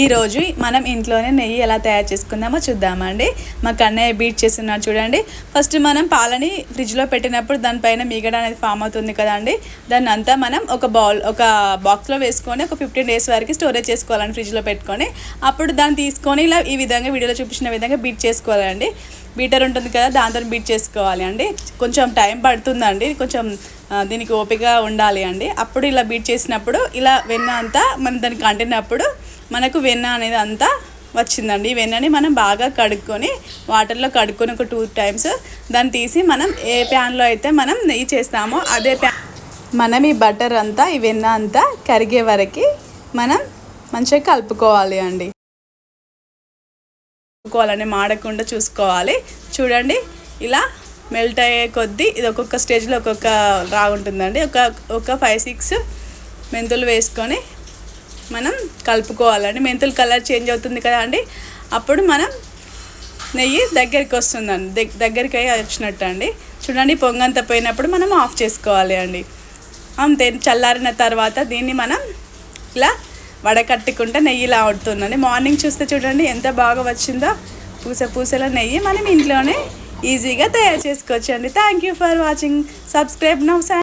ఈరోజు మనం ఇంట్లోనే నెయ్యి ఎలా తయారు చేసుకుందామో చూద్దామండి మా కన్నయ్య బీట్ చేస్తున్నాడు చూడండి. ఫస్ట్ మనం పాలని ఫ్రిడ్జ్లో పెట్టినప్పుడు దానిపైన మీగడ అనేది ఫామ్ అవుతుంది కదండి దాన్ని అంతా మనం ఒక బౌల్ ఒక బాక్స్లో వేసుకొని ఒక ఫిఫ్టీన్ డేస్ వరకు స్టోరేజ్ చేసుకోవాలండి ఫ్రిడ్జ్లో పెట్టుకొని అప్పుడు దాన్ని తీసుకొని ఇలా ఈ విధంగా వీడియోలో చూపించిన విధంగా బీట్ చేసుకోవాలండి. బీటర్ ఉంటుంది కదా దాంతో బీట్ చేసుకోవాలి అండి. కొంచెం టైం పడుతుందండి. కొంచెం దీనికి ఓపిక ఉండాలి అండి. అప్పుడు ఇలా బీట్ చేసినప్పుడు ఇలా వెన్న అంతా మనం దానికి అంటినప్పుడు మనకు వెన్న అనేది అంతా వచ్చిందండి. ఈ వెన్నని మనం బాగా కడుక్కొని వాటర్లో కడుక్కొని ఒక టూ టైమ్స్ దాన్ని తీసి మనం ఏ ప్యాన్లో అయితే మనం నెయ్యి చేస్తామో అదే ప్యాన్ మనం ఈ బటర్ అంతా ఈ వెన్న అంతా కరిగే వరకు మనం మంచిగా కలుపుకోవాలి అండి. కలుపుకోవాలని మాడకుండా చూసుకోవాలి. చూడండి ఇలా మెల్ట్ అయ్యే కొద్దీ ఇది ఒక్కొక్క స్టేజ్లో ఒక్కొక్క రాగుంటుందండి ఒక ఒక ఫైవ్ సిక్స్ మెంతులు వేసుకొని మనం కలుపుకోవాలండి. మెంతులు కలర్ చేంజ్ అవుతుంది కదా అండి. అప్పుడు మనం నెయ్యి దగ్గరికి వస్తుందండి. దగ్గరికి అయ్యి వచ్చినట్టు అండి. చూడండి పొంగంత పోయినప్పుడు మనం ఆఫ్ చేసుకోవాలి అండి. అంతే చల్లారిన తర్వాత దీన్ని మనం ఇలా వడకట్టుకుంటే నెయ్యి ఇలా అవుతుందండి. మార్నింగ్ చూస్తే చూడండి ఎంత బాగా వచ్చిందో. పూస పూసల నెయ్యి మనం ఇంట్లోనే ఈజీగా తయారు చేసుకోవచ్చు అండి thank you for watching subscribe now